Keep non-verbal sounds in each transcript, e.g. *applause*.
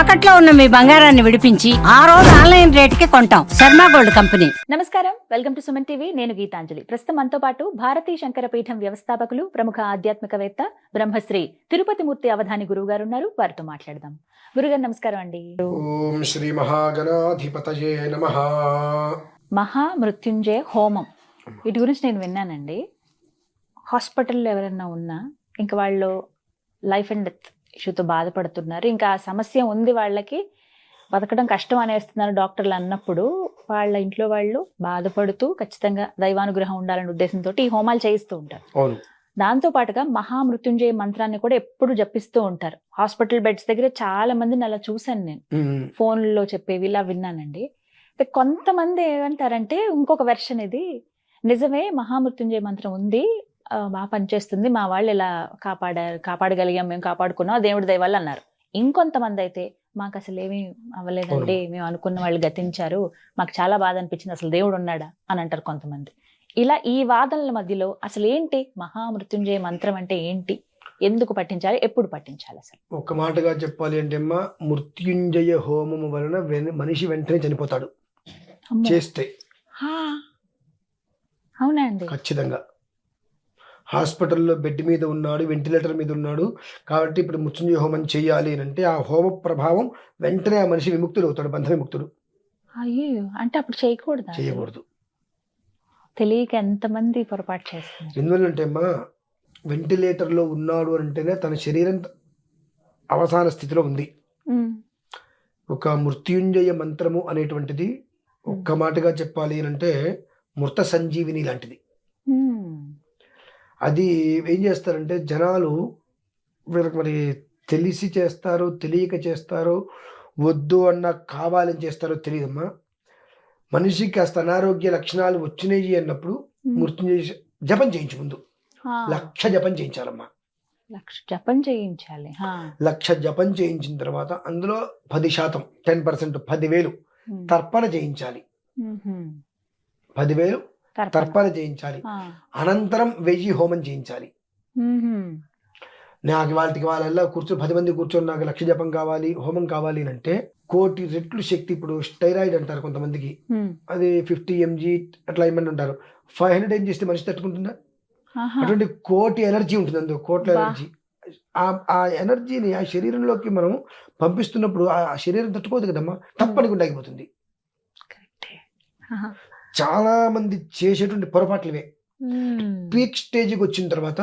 తాకట్లో ఉన్న మీ బంగారాన్ని విడిపించి ఆ రోజు ఆన్లైన్ రేటుకి కొంటాం. Sharma gold company. నమస్కారం. Welcome to Suman TV. నేను గీతాంజలి. ప్రస్తుతం మనతో పాటు భారతీ శంకర పీఠం వ్యవస్థాపకులు ప్రముఖ ఆధ్యాత్మికవేత్త బ్రహ్మశ్రీ తిరుపతి మూర్తి అవధాని గురువు గారు ఉన్నారు. వారితో మాట్లాడదాం. గురుగారు నమస్కారం అండి. ఓం శ్రీ మహాగణాధిపతయే నమ. మహా మృత్యుంజయ హోమం. వీటి గురించి నేను విన్నానండి. హాస్పిటల్లో ఎవరైనా ఉన్నా ఇంకా వాళ్ళు లైఫ్ అండ్ డెత్ ఇష్యూతో బాధపడుతున్నారు. ఇంకా ఆ సమస్య ఉంది వాళ్ళకి. బతకడం కష్టం అనేస్తున్నారు డాక్టర్లు అన్నప్పుడు. వాళ్ళ ఇంట్లో వాళ్ళు బాధపడుతూ ఖచ్చితంగా దైవానుగ్రహం ఉండాలనే ఉద్దేశంతో ఈ హోమాలు చేయిస్తూ ఉంటారు. దాంతో పాటుగా మహామృత్యుంజయ మంత్రాన్ని కూడా ఎప్పుడు జపిస్తూ ఉంటారు. హాస్పిటల్ బెడ్స్ దగ్గర చాలా మందిని అలా చూశాను నేను. ఫోన్లో చెప్పేవి ఇలా విన్నానండి. కొంతమంది ఏమంటారంటే ఇంకొక వెర్షన్ ఇది. నిజమే మహామృత్యుంజయ మంత్రం ఉంది. బాగా పనిచేస్తుంది. మా వాళ్ళు ఇలా కాపాడారు కాపాడగలిగాం మేము కాపాడుకున్నాం దేవుడి దయ వల్ల అన్నారు. ఇంకొంతమంది అయితే మాకు అసలు ఏమీ అవ్వలేదండి మేము అనుకున్న వాళ్ళు గతించారు మాకు చాలా బాధ అనిపించింది అసలు దేవుడు ఉన్నాడా అని అంటారు కొంతమంది. ఇలా ఈ వాదనల మధ్యలో అసలు ఏంటి మహామృత్యుంజయ మంత్రం అంటే ఏంటి? ఎందుకు పట్టించాలి ఎప్పుడు పట్టించాలి అసలు? ఒక మాటగా చెప్పాలి అంటే అమ్మా మృత్యుంజయ హోమము వలన మనిషి వెంటనే చనిపోతాడు. చేస్తే. హా. అవునా అండి? ఖచ్చితంగా. హాస్పిటల్లో బెడ్ మీద ఉన్నాడు వెంటిలేటర్ మీద ఉన్నాడు. కాబట్టి ఇప్పుడు మృత్యుంజయ హోమం చేయాలి అని అంటే ఆ హోమ ప్రభావం వెంటనే ఆ మనిషి విముక్తుడు అవుతాడు బంధ విముక్తుడు. అయ్యో అంటే అప్పుడు చేయకూడదు? చేయకూడదు. తెలియక ఎంతమంది పొరపాటు చేస్తున్నారు? ఎందువల్లంటే అమ్మా వెంటిలేటర్లో ఉన్నాడు అంటేనే తన శరీరం అవసాన స్థితిలో ఉంది. ఒక మృత్యుంజయ మంత్రము అనేటువంటిది ఒక్క మాటగా చెప్పాలి అని అంటే మృత సంజీవిని లాంటిది. అది ఏం చేస్తారంటే జనాలు వీళ్ళకి మరి తెలిసి చేస్తారో తెలియక చేస్తారో వద్దు అన్న కావాలని చేస్తారో తెలియదమ్మా. మనిషికి కాస్త అనారోగ్య లక్షణాలు వచ్చినాయి అన్నప్పుడు. మృత్యుంజయ జపం చేయించు ముందు. లక్ష జపం చేయించాలమ్మా. లక్ష జపం చేయించాలి లక్ష జపం చేయించిన తర్వాత అందులో పది శాతం టెన్ పర్సెంట్ పదివేలు తర్పణ చేయించాలి. పదివేలు తర్పణ. చేయించాలి అనంతరం వెయ్యి హోమం చేయించాలి. నాకు వాళ్ళకి వాళ్ళ కూర్చొని పది మంది కూర్చొని నాకు లక్ష జపం కావాలి హోమం కావాలి అని అంటే కోటి రెట్లు శక్తి ఇప్పుడు స్టైరాయిడ్ అంటారు కొంతమందికి అది ఫిఫ్టీ ఎంజీ అట్లా ఇమ్మని అంటారు ఫైవ్ హండ్రెడ్ ఏం చేస్తే మనిషి తట్టుకుంటుందా. అటువంటి కోటి ఎనర్జీ ఉంటుంది అందులో కోట్ల. ఎనర్జీ ఆ ఆ ఎనర్జీని ఆ శరీరంలోకి మనం పంపిస్తున్నప్పుడు ఆ శరీరం తట్టుకోదు కదమ్మా కరెక్టే. ఆహా. చాలా మంది చేసేటువంటి పొరపాట్లు ఇవే. పీక్ స్టేజ్కి వచ్చిన తర్వాత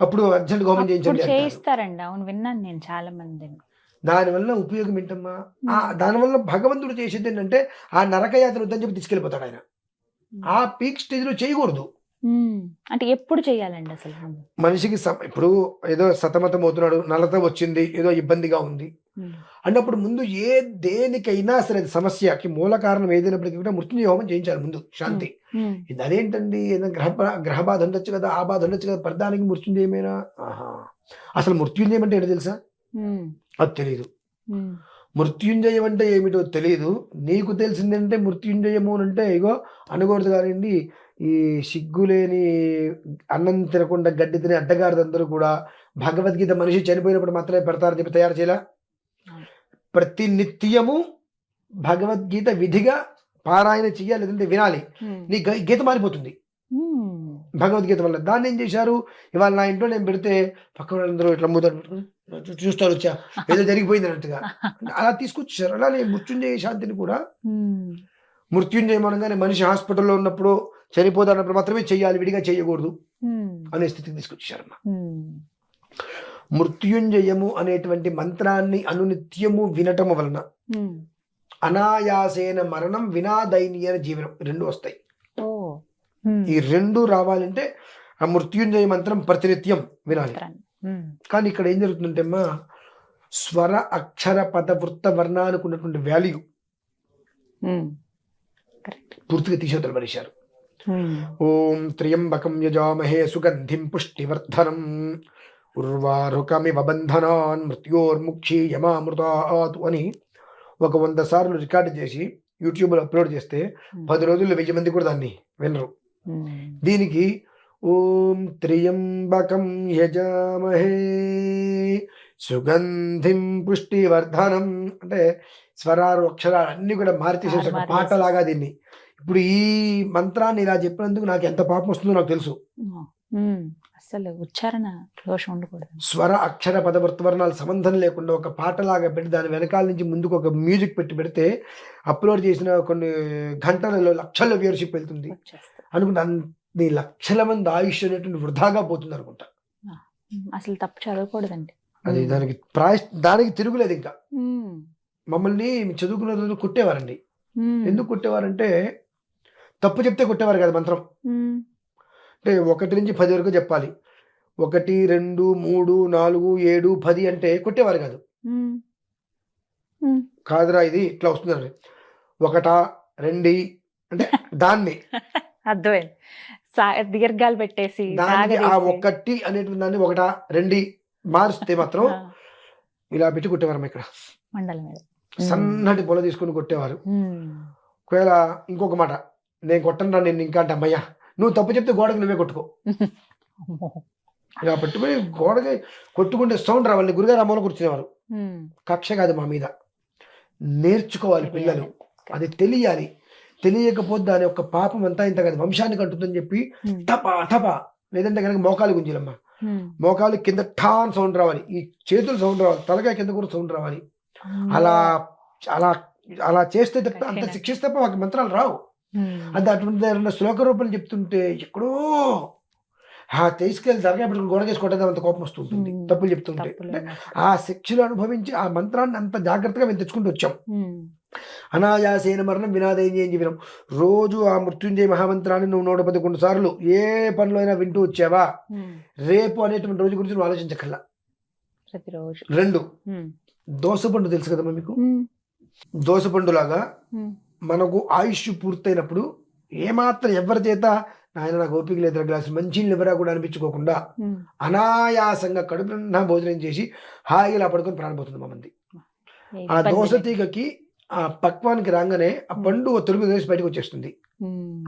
అప్పుడు అర్జెంట్ అప్పుడు చేయించండి. చేయిస్తారండి. అవును విన్నాను నేను చాలా మందిని. దానివల్ల ఉపయోగం ఏంటమ్మా? ఆ దానివల్ల భగవంతుడు చేసేది ఏంటంటే ఆ నరకయాత్ర వద్దని చెప్పి తీసుకెళ్ళిపోతాడు ఆయన. ఆ పీక్ స్టేజ్లో చేయకూడదు అంటే ఎప్పుడు చేయాలండి అసలు? మనిషికి ఇప్పుడు ఏదో సతమతం అవుతున్నాడు నలత వచ్చింది ఏదో ఇబ్బందిగా ఉంది. ఉమ్, అన్నప్పుడు ముందు ఏ దేనికైనా సరే సమస్యకి మూల కారణం ఏదైనప్పటికీ కూడా మృత్యుంజయ హోమం చేయించాలి ముందు శాంతి. ఉమ్, ఇది అదేంటండి? ఏదైనా గ్రహ గ్రహ బాధ ఉండొచ్చు కదా ఆ బాధ ఉండొచ్చు కదా ప్రధానికి మృత్యుంజయమేనా? ఆహా. అసలు మృత్యుంజయం అంటే ఏంటో తెలుసా? అది తెలియదు. మృత్యుంజయం అంటే ఏమిటో తెలియదు నీకు తెలిసిందంటే మృత్యుంజయము అని అంటే ఇగో అనకూడదు కానివ్వండి ఈ సిగ్గులేని అన్నం తినకుండా గడ్డి తినే అడ్డగారిదందరూ కూడా భగవద్గీత మనిషి చనిపోయినప్పుడు మాత్రమే పెడతారని చెప్పి తయారు చేయాల? ప్రతి నిత్యము భగవద్గీత విధిగా పారాయణ చెయ్యాలి లేదంటే వినాలి. నీ గీత మారిపోతుంది. భగవద్గీత వల్ల దాన్ని ఏం చేశారు ఇవాళ నా ఇంట్లో నేను పెడితే పక్క వాళ్ళందరూ ఇట్లా చూ- చూస్తారు వచ్చా ఏదో జరిగిపోయింది అన్నట్టుగా *laughs* అలా తీసుకొచ్చారు అలానే మృత్యుంజయ శాంతిని కూడా. మృత్యుంజయం అనగానే మనిషి హాస్పిటల్లో ఉన్నప్పుడు చనిపోతానప్పుడు మాత్రమే చెయ్యాలి విడిగా చేయకూడదు. అనే స్థితికి తీసుకొచ్చారమ్మా. మృత్యుంజయము అనేటువంటి మంత్రాన్ని అనునిత్యము వినటము వలన. అనాయాసేన మరణం వినాదైనీయ జీవనం రెండు వస్తాయి. ఈ రెండు రావాలంటే ఆ మృత్యుంజయ మంత్రం ప్రతినిత్యం వినాలి. కానీ ఇక్కడ ఏం జరుగుతుందంటే అమ్మా స్వర అక్షర పద వృత్త వర్ణానికి ఉన్నటువంటి వాల్యూ పూర్తిగా తీసేతలు పడేశారు. ఓం త్ర్యంబకం యజామహే సుగంధిం పుష్టివర్ధనం ఉర్వారుకమివ బంధనాన్ మృత్యోర్ముక్షి యమామృతాతు అని ఒక వంద సార్లు రికార్డు చేసి యూట్యూబ్లో అప్లోడ్ చేస్తే పది రోజుల్లో వెయ్యి మంది కూడా దాన్ని వినరు. దీనికి ఓం త్రియంబకం యజామహే సుగంధిం పుష్టివర్ధనం అంటే స్వరాలు అక్షరాలు అన్ని కూడా మారి తీసేసి ఒక మారి పాటలాగా దీన్ని. ఇప్పుడు ఈ మంత్రాన్ని ఇలా చెప్పినందుకు నాకు ఎంత పాపం వస్తుందో నాకు తెలుసు. అసలు ఉచ్చారణ దోషం ఉండకూడదు. స్వర అక్షర పదవర్తవర్ణాలు సంబంధం లేకుండా ఒక పాటలాగా పెట్టి దాని వెనకాల నుంచి ముందుకు ఒక మ్యూజిక్ పెట్టి పెడితే అప్లోడ్ చేసిన కొన్ని గంటలలో లక్షల వ్యూవర్షిప్ వెళ్తుంది. అనుకుంటే అన్ని లక్షల మంది ఆయుష్ అనేటువంటి వృధాగా పోతుంది అనుకుంటా. అసలు తప్పు చదవకూడదండి. అది. దానికి ప్రాయ దానికి తిరుగులేదు ఇంకా. మమ్మల్ని చదువుకున్న రోజు కొట్టేవారండి. ఎందుకు కొట్టేవారంటే తప్పు చెప్తే కొట్టేవారు కదా మంత్రం. అంటే ఒకటి నుంచి పది వరకు చెప్పాలి. ఒకటి రెండు మూడు నాలుగు ఏడు పది అంటే కొట్టేవారు కాదు. కాదురా ఇది ఇట్లా వస్తుందండి ఒకటా రెండి అంటే దాన్ని. *laughs* అర్థమైంది. దీర్ఘాలు పెట్టేసి ఆ. ఒక్కటి అనేటువంటి దాన్ని ఒకటా రెండి మారుస్తే మాత్రం ఇలా పెట్టి కొట్టేవారు ఇక్కడ. సన్నటి పొల తీసుకుని కొట్టేవారు. ఒకవేళ ఇంకొక మాట నేను కొట్టను నేను ఇంకా అంటే అమ్మయ్యా. నువ్వు తప్పు చెప్తే గోడకు నువ్వే కొట్టుకో. ఇలా పెట్టుకుని గోడకి కొట్టుకుంటే సౌండ్ రావాలి. గురుగారు అమ్మలో కూర్చునేవారు. కక్ష కాదు మా మీద. నేర్చుకోవాలి పిల్లలు. అది తెలియాలి. తెలియకపోతే దాని యొక్క పాపం అంతా ఇంత కాదు. వంశానికి అంటుందని చెప్పి. టపా టపా. లేదంటే కనుక మోకాలు గుంజిలమ్మ. మోకాలు కింద ఠాన్ సౌండ్ రావాలి. ఈ చేతులు సౌండ్ రావాలి. తలకాయ కింద కూడా సౌండ్ రావాలి. అలా అలా అలా చేస్తే తప్ప అంత. శిక్షిస్తే తప్ప మాకు మంత్రాలు రావు. అది అటువంటి ఏదైనా శ్లోక రూపాయలు చెప్తుంటే ఎక్కడో ఆ తీసుకెళ్ళి తలకాయ పెట్టుకుని గోడకేసుకోవడం అంత కోపం వస్తుంటుంది. తప్పులు చెప్తుంటే. ఆ శిక్షలు అనుభవించి ఆ మంత్రాన్ని అంత జాగ్రత్తగా మేము తెచ్చుకుంటూ వచ్చాం. అనాయాసేన మరణం వినాదయం అని చెప్పినాం రోజు ఆ మృత్యుంజయ మహామంత్రాన్ని నువ్వు నూట పదకొండు సార్లు ఏ పనిలో అయినా వింటూ వచ్చావా. రేపు అనేటువంటి రోజు గురించి నువ్వు ఆలోచించకల్లా రెండు ఉమ్. దోసపండు తెలుసు కదమ్మా మీకు ఉమ్. దోసపండులాగా ఉమ్. మనకు ఆయుష్ పూర్తయినప్పుడు ఏమాత్రం ఎవరి చేత ఆయన నాకు ఓపిక లేదు గ్లాసు మంచి ఎవరా కూడా అనిపించుకోకుండా. అనాయాసంగా కడుపు నిండా భోజనం చేసి హాయిగా ఇలా పడుకొని ప్రాణపోతుంది మా మంది ఆ లేదు. తీగకి ఆ పక్వానికి రాగానే ఆ పండు తొలుగు వేసి బయటకు వచ్చేస్తుంది.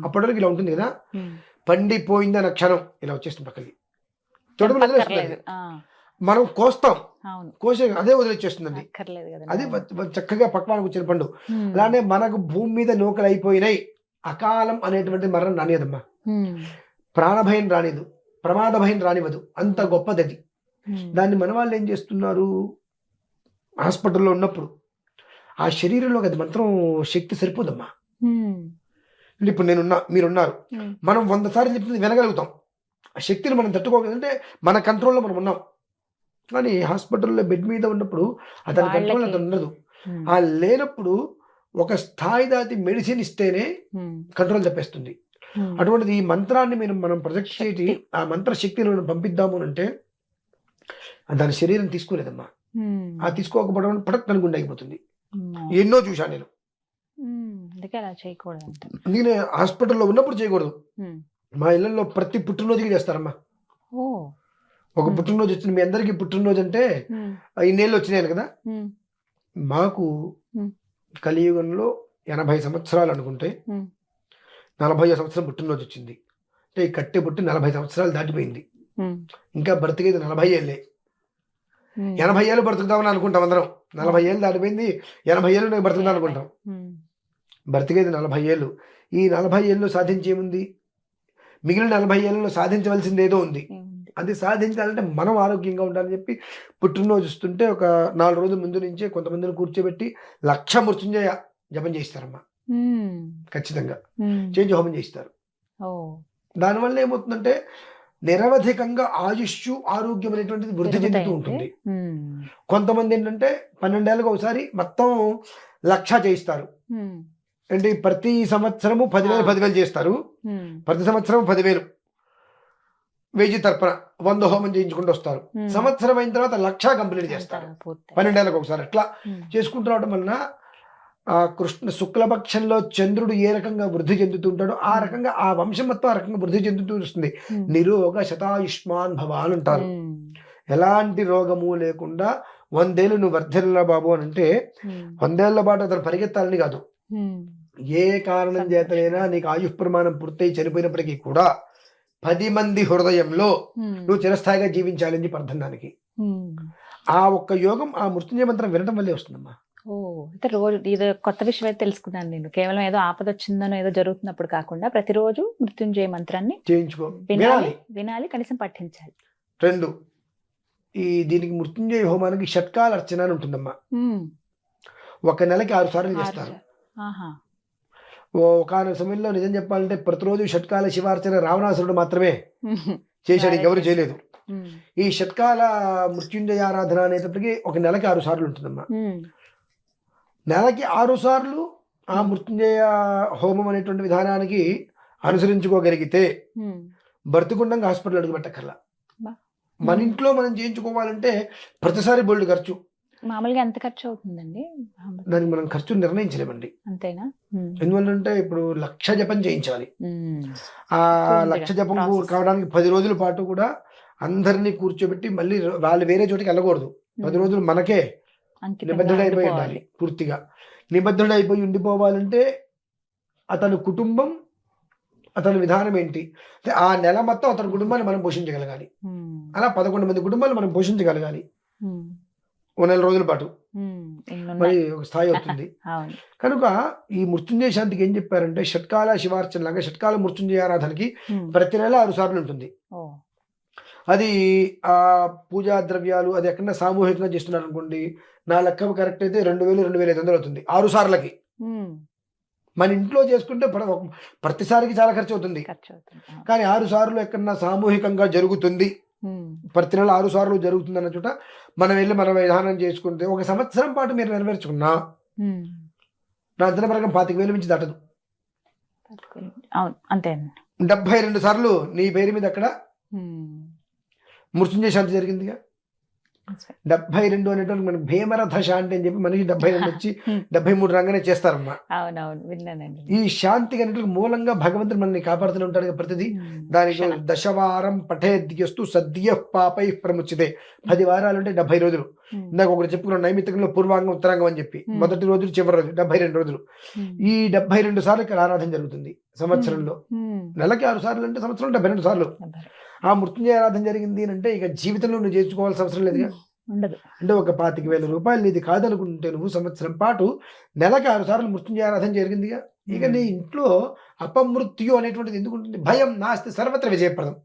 అప్పటివరకు ఇలా ఉంటుంది కదా ఉమ్. పండిపోయిందన్న క్షణం ఇలా వచ్చేస్తుంది పక్కకి తొడుగు మనం కోస్తాం. కోసే అదే కదా అది చక్కగా పక్వానికి వచ్చిన పండు. అలానే మనకు భూమి మీద నూకలు అయిపోయినాయి. అకాలం అనేటువంటి మరణం రానియదమ్మా. ఉమ్. ప్రాణభయం రానిదు. ప్రమాద భయం రానివ్వదు. అంత గొప్పది అది. దాన్ని మన వాళ్ళు ఏం చేస్తున్నారు? హాస్పిటల్లో ఉన్నప్పుడు. ఆ శరీరంలో అది మంత్రం శక్తి సరిపోదమ్మా. ఇప్పుడు నేనున్నా మీరున్నారు. మనం వంద సార్లు చెప్తుంది వినగలుగుతాం. ఆ శక్తిని మనం తట్టుకోగలంటే మన కంట్రోల్లో మనం ఉన్నాం. కానీ హాస్పిటల్లో బెడ్ మీద ఉన్నప్పుడు అతని కంట్రోల్ అతను ఉండదు. ఆ లేనప్పుడు ఒక స్థాయి దాటి మెడిసిన్ ఇస్తేనే. కంట్రోల్ తప్పేస్తుంది. అటువంటిది ఈ మంత్రాన్ని మనం మనం ప్రొజెక్ట్ చేసి ఆ మంత్ర శక్తిని మనం పంపిద్దాము అని అంటే దాని శరీరం తీసుకోలేదమ్మా. ఆ తీసుకోకపోవడం పడక్ దాని గుండె అయిపోతుంది. ఎన్నో చూశాను నేను నేను హాస్పిటల్లో ఉన్నప్పుడు చేయకూడదు. మా ఇళ్ళల్లో ప్రతి పుట్టినరోజుకి చేస్తారమ్మా ఒక. పుట్టినరోజు వచ్చింది మీ అందరికీ పుట్టినరోజు అంటే. ఇన్నేళ్ళు వచ్చినాయి కదా. మాకు. కలియుగంలో ఎనభై సంవత్సరాలు అనుకుంటే. నలభై సంవత్సరం పుట్టినరోజు వచ్చింది అంటే ఈ కట్టె పుట్టి నలభై సంవత్సరాలు దాటిపోయింది. ఇంకా బ్రతికేది నలభై ఏళ్ళే. ఎనభై ఏళ్ళు బ్రతుకుదామని అనుకుంటాం అందరం నలభై ఏళ్ళు దాటిపోయింది ఎనభై ఏళ్ళు నేను బ్రతుకుదాం అనుకుంటాం. బ్రతికేది నలభై ఏళ్ళు ఈ నలభై ఏళ్ళు సాధించేముంది మిగిలిన నలభై ఏళ్ళలో సాధించవలసింది ఏదో ఉంది? అది సాధించాలంటే మనం ఆరోగ్యంగా ఉండాలని చెప్పి పుట్టినరోజు వస్తుంటే ఒక నాలుగు రోజుల ముందు నుంచే కొంతమందిని కూర్చోబెట్టి లక్ష మృత్యుంజయ జపం చేస్తారమ్మా. ఖచ్చితంగా. చేంజ్ హోమం చేస్తారు దానివల్ల ఏమవుతుందంటే నిరవధికంగా ఆయుష్ ఆరోగ్యం అనేటువంటిది వృద్ధి చెందుతూ ఉంటుంది. కొంతమంది ఏంటంటే పన్నెండేళ్ళకి ఒకసారి మొత్తం లక్ష చేయిస్తారు. అంటే ప్రతి సంవత్సరము పదివేలు. పదివేలు చేస్తారు. ప్రతి సంవత్సరం పదివేలు వెయ్యి తరపున వంద హోమం చేయించుకుంటూ వస్తారు. సంవత్సరం అయిన తర్వాత లక్ష కంప్లీట్ చేస్తారు. పన్నెండేళ్ళకి ఒకసారి అట్లా. చేసుకుంటూ రావడం వలన ఆ కృష్ణ శుక్లపక్షంలో చంద్రుడు ఏ రకంగా వృద్ధి చెందుతూ ఉంటాడో ఆ రకంగా ఆ వంశం మొత్తం ఆ రకంగా వృద్ధి చెందుతూ వస్తుంది. నిరోగ శతాయుష్మాన్ భవ అని అంటారు. ఎలాంటి రోగము లేకుండా వందేళ్ళు నువ్వు వర్ధెల్లా బాబు అని అంటే. వందేళ్ళ పాటు అతను పరిగెత్తాలని కాదు. ఏ కారణం చేతనైనా నీకు ఆయుష్ ప్రమాణం పూర్తయి చనిపోయినప్పటికీ కూడా పది మంది హృదయంలో. నువ్వు చిరస్థాయిగా జీవించాలని చెప్పి అర్థం దానికి. ఆ ఒక్క యోగం ఆ మృత్యుంజయ మంత్రం వినడం వల్లే వస్తుందమ్మా. ఓ అయితే రోజు ఇది కొత్త విషయం అయితే తెలుసుకున్నాను నేను. కేవలం ఏదో ఆపద వచ్చిందనో ఏదో జరుగుతున్నప్పుడు కాకుండా ప్రతిరోజు మృత్యుంజయ మంత్రాన్ని చేయించుకో. వినాలి వినాలి. కనీసం పఠించాలి. రెండు ఈ దీనికి మృత్యుంజయ హోమానికి షట్కాల అర్చన అని ఉంటుందమ్మా. ఒక నెలకి ఆరు సార్లు చేస్తారు. సార్లు. ఆహా ఒక సమయంలో నిజం చెప్పాలంటే ప్రతిరోజు షట్కాల శివార్చన రావణాసురుడు మాత్రమే చేశాడు ఇంకెవరు చేయలేదు. ఈ షట్కాల మృత్యుంజయ ఆరాధన అనేటప్పటికి ఒక నెలకి ఆరు సార్లు ఉంటుందమ్మా. నెలకి ఆరు సార్లు ఆ మృత్యుంజయ హోమం అనేటువంటి విధానానికి అనుసరించుకోగలిగితే. బ్రతికుండంగా హాస్పిటల్ అడుగు పెట్టక్కర్లా బా. మన ఇంట్లో మనం చేయించుకోవాలంటే ప్రతిసారి బోల్డ్ ఖర్చు. మామూలుగా ఎంత ఖర్చు అవుతుందండి దానికి మనం ఖర్చు నిర్ణయించలేమండి. అంతేనా? ఎందువల్లంటే ఇప్పుడు లక్ష జపం చేయించాలి. ఆ లక్ష జపం. కావడానికి పది రోజుల పాటు కూడా అందరినీ కూర్చోబెట్టి మళ్ళీ వాళ్ళు వేరే చోటికి వెళ్ళకూడదు. పది. రోజులు మనకే నిబద్ధుడైపోయి. ఉండాలి పూర్తిగా. నిబద్ధుడైపోయి ఉండిపోవాలంటే అతని కుటుంబం అతని విధానం ఏంటి? ఆ నెల మొత్తం అతని కుటుంబాన్ని మనం పోషించగలగాలి. అలా పదకొండు మంది కుటుంబాలు మనం పోషించగలగాలి. ఓ నెల రోజుల పాటు. మరి ఒక స్థాయి అవుతుంది. *laughs* కనుక ఈ మృత్యుంజయ శాంతికి ఏం చెప్పారంటే షట్కాల శివార్చన లాగా షట్కాల మృత్యుంజయ ఆరాధనకి ప్రతి నెల ఆరు సార్లు ఉంటుంది. అది ఆ పూజా ద్రవ్యాలు అది ఎక్కడన్నా సామూహికంగా చేస్తున్నారు అనుకోండి నా లెక్క కరెక్ట్ అయితే రెండు వేలు రెండు వేల ఐదు వందలు అవుతుంది ఆరు సార్లకి. మన ఇంట్లో చేసుకుంటే ప్ర- ఒక- ప్రతిసారికి చాలా ఖర్చు అవుతుంది. కానీ ఆరు సార్లు ఎక్కడన్నా సామూహికంగా జరుగుతుంది ప్రతి నెల ఆరు సార్లు జరుగుతుంది అన్న చోట మనం వెళ్ళి మన విధానం చేసుకుంటే ఒక సంవత్సరం పాటు మీరు నెరవేర్చుకున్నా. నా అంచనా ప్రకారం పాతిక వేలు మించి దాటదు అంతేనండి డెబ్బై రెండు సార్లు నీ పేరు మీద అక్కడ మృత్యుంజయ శాంతి జరిగిందిగా. డెబ్బై రెండు అనేటువంటి మనకి భీమరథ శాంతి అని చెప్పి మనకి డెబ్బై రెండు వచ్చి Hmm. డెబ్బై మూడు రంగానే చేస్తారమ్మా. అవునవును విన్నానండి. ఈ శాంతి అనేటువంటి మూలంగా భగవంతుడు మనల్ని కాపాడుతూనే ఉంటాడు ప్రతిదీ. ఉమ్, దానికి. దశవారం పఠేద్యస్తు సద్య పాపై ప్రముచితే పది వారాలు అంటే డెబ్బై రోజులు. ఉమ్, ఇందాక ఒకటి చెప్పుకున్నాం నైమిత్తికంలో పూర్వాంగం ఉత్తరాంగం అని చెప్పి. Hmm. మొదటి రోజులు చివరి రోజు డెబ్బై రెండు రోజులు ఈ డెబ్బై రెండు సార్లు ఇక్కడ ఆరాధన జరుగుతుంది సంవత్సరంలో. నెలకి ఆరు సార్లు అంటే సంవత్సరం డెబ్బై రెండు సార్లు. ఆ మృత్యుంజయ ఆరాధన జరిగింది అని అంటే ఇక జీవితంలో నువ్వు చేర్చుకోవాల్సిన అవసరం లేదుగా ఉండదు. అంటే ఒక పాతిక వేల రూపాయలు నీది కాదనుకుంటే నువ్వు సంవత్సరం పాటు నెలకి ఆరు సార్లు మృత్యుంజయ ఆరాధన జరిగిందిగా ఇక నీ ఇంట్లో అపమృత్యు అనేటువంటిది ఎందుకు ఉంటుంది? భయం నాస్తి సర్వత్ర విజయప్రదం.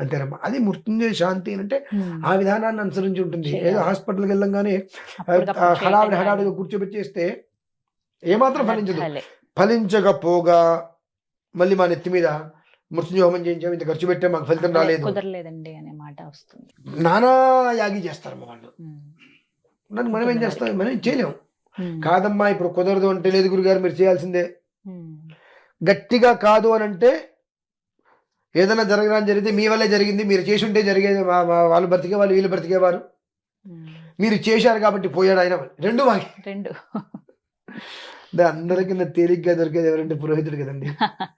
అంతేనమ్మా. అది మృత్యుంజయ శాంతి అని అంటే. ఆ విధానాన్ని అనుసరించి ఉంటుంది. ఏదో హాస్పిటల్కి వెళ్ళంగానే హడావిడి హడావిడిగా కూర్చోబెట్టేస్తే ఏమాత్రం ఫలించదు. ఫలించకపోగా మళ్ళీ మా నెత్తి మీద మృత్యుంజయ హోమం చేయించాం ఇంత ఖర్చు పెట్టాం మాకు ఫలితం రాలేదు. కుదరలేదండి అనే మాట వస్తుంది. నానా యాగి చేస్తారమ్మా వాళ్ళు. దానికి మనం ఏం చేస్తాం? మనం ఏం చేయలేం. ఉమ్, కాదమ్మా ఇప్పుడు కుదరదు అంటే లేదు గురుగారు మీరు చేయాల్సిందే. గట్టిగా కాదు అని అంటే ఏదైనా జరగడానికి జరిగితే మీ వల్లే జరిగింది మీరు చేసి ఉంటే జరిగేది వాళ్ళు బ్రతికే వాళ్ళు వీళ్ళు బ్రతికేవారు. మీరు చేశారు కాబట్టి పోయాడు ఆయన రెండు మాకి రెండు. అందరికన్నా తేలిగ్గా దొరికేది ఎవరంటే పురోహితుడు కదండి. *laughs*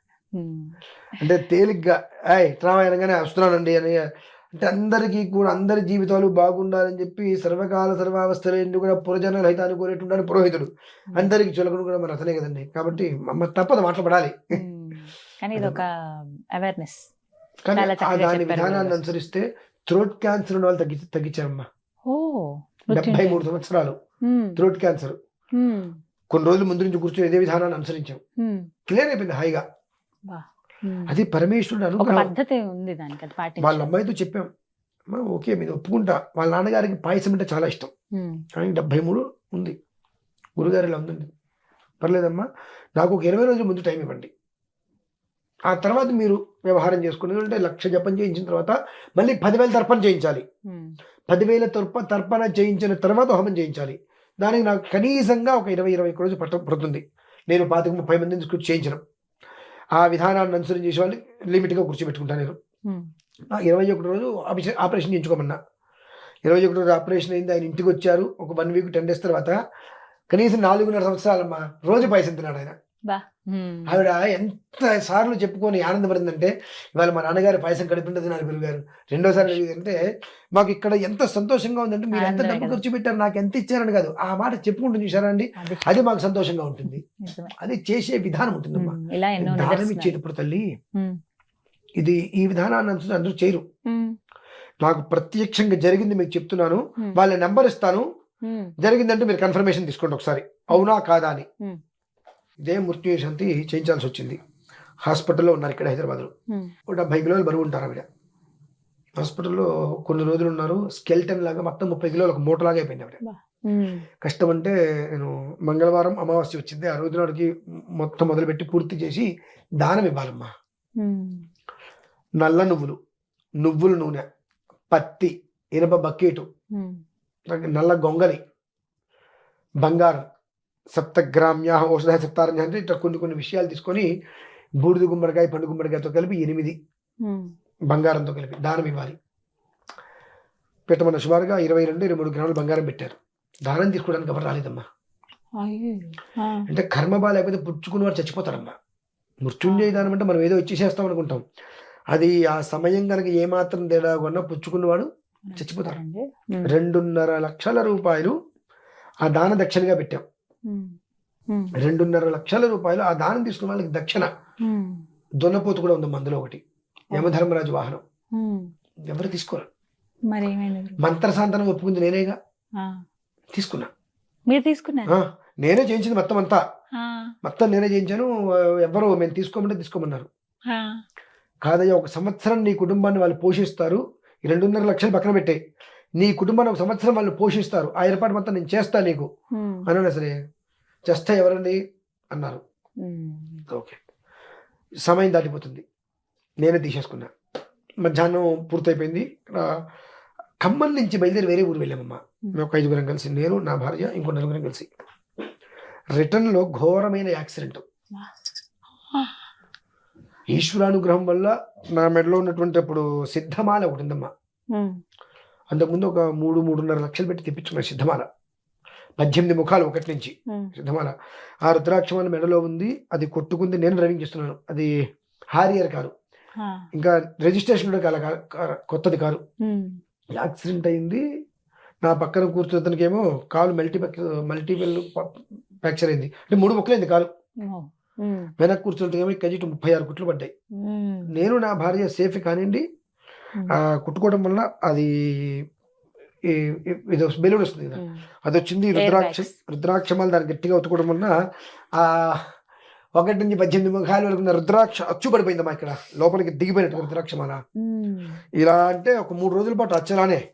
అంటే తేలిగ్గా ఆయ్ రామాయణంగానే వస్తున్నానండి అని అంటే అందరికీ కూడా అందరి జీవితాలు బాగుండాలని చెప్పి సర్వకాల సర్వావస్థలు ఎందుకు కూడా పురజనులు అయితే అనుకునేటువంటి పురోహితుడు. అందరికి చులకడు కూడా మరి అతనే కదండి. కాబట్టి తప్పదు మాట్లాడాలి. కానీ ఇది ఒక అవేర్నెస్ దాని విధానాన్ని. అనుసరిస్తే థ్రోట్ క్యాన్సర్ ఉన్న వాళ్ళు తగ్గి తగ్గించారమ్మా. డెబ్బై మూడు సంవత్సరాలు. థ్రోట్ క్యాన్సర్ కొన్ని రోజులు ముందు నుంచి కూర్చొని ఇదే విధానాన్ని అనుసరించాం. క్లియర్ అయిపోయింది హాయిగా. అది పరమేశ్వరుడు అనుగ్రహం. వాళ్ళ అమ్మాయితో చెప్పాం అమ్మా ఓకే మీరు ఒప్పుకుంటా. వాళ్ళ నాన్నగారికి పాయసం అంటే చాలా ఇష్టం. కానీ డెబ్బై మూడు ఉంది. గురుగారు ఇలా ఉందండి పర్లేదమ్మా నాకు ఒక ఇరవై రోజుల ముందు టైం ఇవ్వండి. ఆ తర్వాత మీరు వ్యవహారం చేసుకుని అంటే లక్ష జపం చేయించిన తర్వాత మళ్ళీ పదివేల తర్పణ చేయించాలి. పదివేల తర్ప తర్పణ చేయించిన తర్వాత హోమం చేయించాలి. దానికి నాకు కనీసంగా ఒక ఇరవై ఇరవై ఒక్క రోజు పట్ట పడుతుంది. నేను పాతిక ముప్పై తీసుకొచ్చి చేయించడం ఆ విధానాన్ని అనుసరించి చేసే వాళ్ళు లిమిట్గా కూర్చోబెట్టుకుంటాను నేను. ఇరవై ఒకటి రోజు ఆపరేషన్ ఆపరేషన్ చేయించుకోమన్నా. ఇరవై ఒకటి రోజు ఆపరేషన్ అయింది ఆయన ఇంటికి వచ్చారు. ఒక వన్ వీక్ టెన్ డేస్ తర్వాత కనీసం నాలుగున్నర సంవత్సరాలమ్మా రోజు పైసలు తిన్నాడు ఆయన. ఆవిడ ఎంత సార్లు చెప్పుకొని ఆనందపడిందంటే ఇవాళ మా నాన్నగారి పాయసం కడుపుంటది నా గురువు గారు రెండోసారి అంటే మాకు ఇక్కడ ఎంత సంతోషంగా ఉందంటే మీరు ఎంత డబ్బు. ఖర్చు పెట్టారు నాకు ఎంత ఇచ్చారని కాదు. ఆ మాట చెప్పుకుంటుంది చూసారా అండి? అది మాకు సంతోషంగా ఉంటుంది. అది చేసే విధానం ఉంటుందమ్మా. దానం నిదర్శనాలు. ఇచ్చేటప్పుడు తల్లి ఇది ఈ విధానాన్ని అనుసరించి అందరూ చేయరు. నాకు ప్రత్యక్షంగా జరిగింది మీకు చెప్తున్నాను. వాళ్ళ నెంబర్ ఇస్తాను. జరిగిందంటే మీరు కన్ఫర్మేషన్ తీసుకోండి ఒకసారి. అవునా కాదా అని. ఇదే మృత్యు శాంతి చేయించాల్సి వచ్చింది హాస్పిటల్లో ఉన్నారు ఇక్కడ హైదరాబాద్లో. ఒక డెబ్బై కిలోలు బరువు ఉంటారు ఆవిడ. హాస్పిటల్లో కొన్ని రోజులు ఉన్నారు స్కెల్టన్ లాగా మొత్తం ముప్పై కిలోలు ఒక మూటలాగా అయిపోయింది ఆవిడ. కష్టం అంటే నేను మంగళవారం అమావాస్య వచ్చింది ఆ రోజు నాడికి మొత్తం మొదలుపెట్టి పూర్తి చేసి దానం ఇవ్వాలమ్మా. నల్ల నువ్వులు నువ్వుల నూనె పత్తి ఇనప బకెటు నల్ల గొంగలి బంగారం సప్తగ్రామ్య ఔషధ సప్తారణ్య అంటే ఇట్లా కొన్ని కొన్ని విషయాలు తీసుకొని బూడిద గుమ్మడికాయ పండు గుమ్మడికాయతో కలిపి ఎనిమిది బంగారంతో కలిపి దానం ఇవ్వాలి. పెట్టమన్న సుమారుగా ఇరవై రెండు ఇరవై మూడు గ్రాములు బంగారం పెట్టారు. దానం తీసుకోవడానికి ఎవరు రాలేదమ్మా. అంటే కర్మ బాగాలేకపోతే పుచ్చుకున్న వారు చచ్చిపోతారమ్మా. మృత్యుంజయ దానం అంటే మనం ఏదో ఇచ్చేసేస్తాం అనుకుంటాం. అది ఆ సమయం కనుక ఏమాత్రం తేడా కొన్నా పుచ్చుకున్నవాడు చచ్చిపోతారు. రెండున్నర లక్షల రూపాయలు ఆ దాన దక్షిణగా పెట్టాం. రెండున్నర లక్షల రూపాయలు ఆ దానం తీసుకున్న వాళ్ళకి దక్షిణ. ఉమ్, దున్నపోతు కూడా ఉంది మందులో ఒకటి. యమధర్మరాజు వాహనం. ఎవరు తీసుకోరు? మంత్రశాంతనం ఒప్పుకుంది నేనేగా. తీసుకున్నా. మీరు ఆ, నేనే చేయించింది మొత్తం అంతా. మొత్తం నేనే చేయించాను ఎవరు మేము తీసుకోమంటే తీసుకోమన్నారు. కాదయ్యా ఒక సంవత్సరం నీ కుటుంబాన్ని వాళ్ళు పోషిస్తారు ఈ రెండున్నర లక్షలు పక్కన పెట్టాయి. నీ కుటుంబాన్ని ఒక సంవత్సరం వాళ్ళు పోషిస్తారు. ఆ ఏర్పాటు మొత్తం నేను చేస్తా నీకు. అన్నాడు సరే చేస్తా ఎవరండి? అన్నారు. ఓకే. సమయం దాటిపోతుంది. నేనే తీసేసుకున్నా. మధ్యాహ్నం పూర్తయిపోయింది. ఇక్కడ ఖమ్మం నుంచి బయలుదేరి వేరే ఊరు వెళ్ళామమ్మా. మేము ఒక ఐదుగురం కలిసి నేను నా భార్య ఇంకో నలుగురం కలిసి. రిటర్న్లో ఘోరమైన యాక్సిడెంట్. ఈశ్వరానుగ్రహం వల్ల నా మెడలో ఉన్నటువంటి అప్పుడు సిద్ధమాల ఒకటి ఉందమ్మా. ఉమ్, అంతకుముందు ఒక మూడు మూడున్నర లక్షలు పెట్టి తెప్పించుకున్న సిద్ధమాల. పద్దెనిమిది ముఖాలు ఒకటి నుంచి సిద్ధమాల. ఆ రుద్రాక్షమాల మెడలో ఉంది అది కొట్టుకుంది నేను డ్రైవింగ్ చేస్తున్నాను. అది హారియర్ కారు. ఇంకా రిజిస్ట్రేషన్ కూడా కాల కొత్తది కారు. యాక్సిడెంట్ అయింది. నా పక్కన కూర్చున్న అతనికేమో కాలు మల్టీ మల్టీపుల్ ఫ్రాక్చర్ అయింది. అంటే మూడు ముక్కలైంది కాలు. వెనక్కి కూర్చున్నట్టుగా కజిట్ ముప్పై ఆరు కుట్లు పడ్డాయి. నేను నా భార్య సేఫ్ కానివ్వండి కుట్టుకోవడం వల్ల అది ఇది బెలూన్ వస్తుంది కదా. అది వచ్చింది రుద్రాక్ష. రుద్రాక్షమాలు దాన్ని గట్టిగా ఉతుకోవడం వలన ఆ ఒకటి నుంచి పద్దెనిమిది ముఖాలు వరకు ఉన్న రుద్రాక్ష అచ్చు పడిపోయిందమ్మా ఇక్కడ. లోపలికి దిగిపోయినట్టు రుద్రాక్షమాల. ఇలా అంటే ఒక మూడు రోజుల పాటు అచ్చలానే.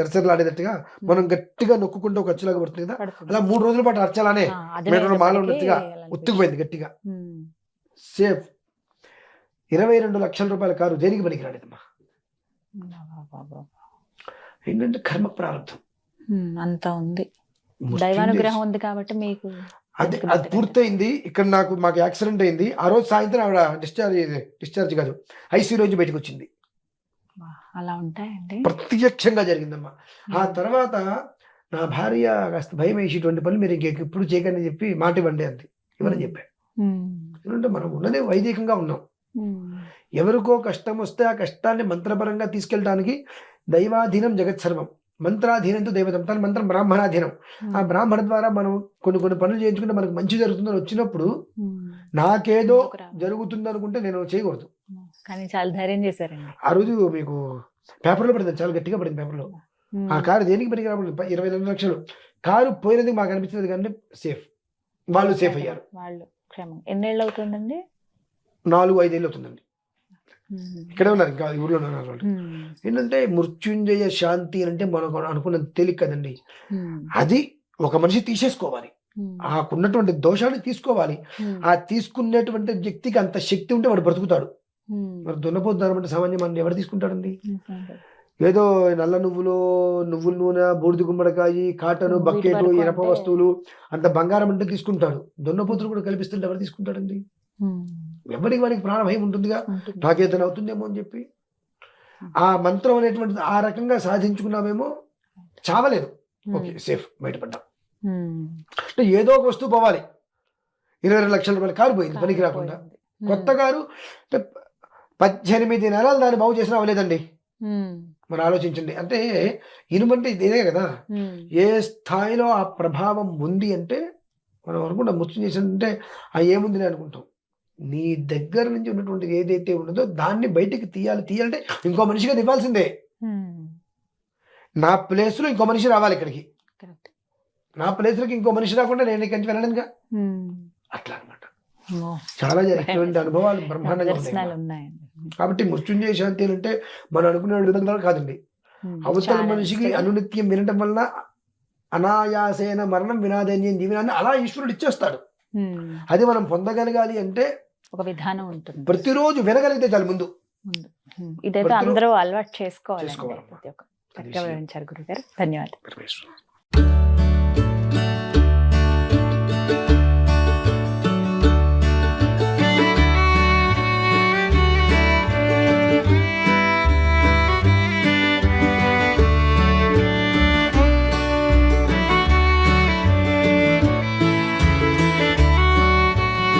చరచరలాడేటట్టుగా మనం గట్టిగా నొక్కుంటే ఒక అచ్చులాగా పడుతుంది కదా. అలా మూడు రోజుల పాటు అర్చాలనే మెడలో మాల ఉన్నట్టుగా ఉత్తుకుపోయింది గట్టిగా. సేఫ్. ఇరవై రెండు లక్షల రూపాయల కారు దేనికి పనికి రాలేదమ్మా బాబా. ఏంటంటే కర్మ ప్రారంభం. అంతా ఉంది. దైవానుగ్రహం ఉంది కాబట్టి మీకు అది అది పూర్తయింది. ఇక్కడ నాకు మాకు యాక్సిడెంట్ అయింది. ఆ రోజు సాయంత్రం ఆవిడ డిశ్చార్జ్ డిశ్చార్జ్ కాదు ఐసీయూ నుంచి బయటకు వచ్చింది. అలా ఉంటాయండి. ప్రత్యక్షంగా జరిగిందమ్మా. ఆ తర్వాత నా భార్య కాస్త భయం వేసి ఇటువంటి పనులు మీరు ఇంకెప్పుడు చేయకండి అని చెప్పి మాట ఇవ్వండి అంది. ఇవ్వని చెప్పాను ఎందుకంటే మనం ఉన్నదే వైదికంగా ఉన్నాం. ఎవరికో కష్టం వస్తే ఆ కష్టాన్ని మంత్రపరంగా తీసుకెళ్ళడానికి దైవాధీనం జగత్ సర్వం మంత్రాధీనంతో దైవతం తన మంత్రం బ్రాహ్మణాధీనం. ఆ బ్రాహ్మణ ద్వారా మనం కొన్ని కొన్ని పనులు చేయించుకుంటే మనకు మంచి జరుగుతుందని వచ్చినప్పుడు నాకేదో. జరుగుతుంది అనుకుంటే నేను చేయకూడదు. కానీ చాలా ధైర్యం చేశారండి. ఆ రోజు మీకు పేపర్లో పడింది చాలా గట్టిగా పడింది పేపర్లో. ఆ కారు దేనికి పనికి ఇరవై రెండు లక్షలు. కారు పోయినందుకు మాకు అనిపించలేదు కానీ సేఫ్. వాళ్ళు సేఫ్ అయ్యారు. వాళ్ళు క్షేమం. ఎన్నేళ్ళు అవుతుందండి? నాలుగు ఐదేళ్ళు అవుతుందండి. ఇక్కడే ఉన్నారు ఇంకా ఊర్లో ఉన్నారు వాళ్ళు. ఏంటంటే మృత్యుంజయ శాంతి అంటే మనకు అనుకున్నది తేలిక కదండి. అది ఒక మనిషి తీసేసుకోవాలి. ఆకున్నటువంటి దోషాన్ని తీసుకోవాలి. ఆ తీసుకునేటువంటి వ్యక్తికి అంత శక్తి ఉంటే వాడు బ్రతుకుతాడు. మరి దున్నపోతున్నారు అంటే సామాన్య మనం ఎవరు తీసుకుంటాడండి. ఏదో నల్ల నువ్వులు నువ్వుల నూనె బూడిద గుమ్మడికాయ కాటను బకెట్ ఇనప వస్తువులు అంత బంగారం అంటే తీసుకుంటాడు. దున్నపోతులు కూడా కల్పిస్తుంటే ఎవరు తీసుకుంటాడండి? ఎవరికి వాడికి ప్రాణ భయం ఉంటుందిగా? ఉంటుంది. నాకేదైనా అవుతుందేమో అని చెప్పి. ఆ మంత్రం అనేటువంటిది ఆ రకంగా సాధించుకున్నామేమో? చావలేదు. Okay safe బయటపడ్డాం. ఉమ్, అంటే ఏదో ఒక వస్తువు పోవాలి. ఇరవై రెండు లక్షల రూపాయల కారు పోయింది పనికి రాకుండా. కొత్త కారు అంటే పద్దెనిమిది నెలలు దాన్ని బాగు చేసినా అవ్వలేదండి. ఉమ్, మరి ఆలోచించండి. అంటే ఇనుమంటే ఇదే కదా? ఏ స్థాయిలో ఆ ప్రభావం ఉంది అంటే మనం అనుకుంటాం మృత్యు చేసిందంటే ఆ ఏముంది అని అనుకుంటాం. నీ దగ్గర నుంచి ఉన్నటువంటి ఏదైతే ఉన్నదో దాన్ని బయటికి తీయాలి తీయాలంటే ఇంకో మనిషిగా ఇవ్వాల్సిందే ఉమ్, నా ప్లేస్లో ఇంకో మనిషి రావాలి ఇక్కడికి. నా ప్లేస్లోకి ఇంకో మనిషి రాకుండా నేను ఇక్కడి నుంచి వెళ్ళనుగా ఉమ్. అట్లా అనమాట. చాలా ఇటువంటి అనుభవాలు బ్రహ్మాండంగా ఉన్నాయి కాబట్టి మృత్యుంజయ శాంతి అంటే మనం అనుకునే విధంగా కాదండి. అవతల చాలా మనిషికి. అనునిత్యం వినటం వలన అనాయాసేన మరణం వినాదన్యం జీవనాన్ని అలా ఈశ్వరుడు ఇచ్చేస్తాడు. అది మనం పొందగలగాలి అంటే ఒక విధానం ఉంటుంది. ప్రతిరోజు వినగలిగితే చాలు ముందు. ఇదైతే అందరూ అలవాటు చేసుకోవాలమ్మా. ప్రతి ఒక్క గురుగారు ధన్యవాదాలు.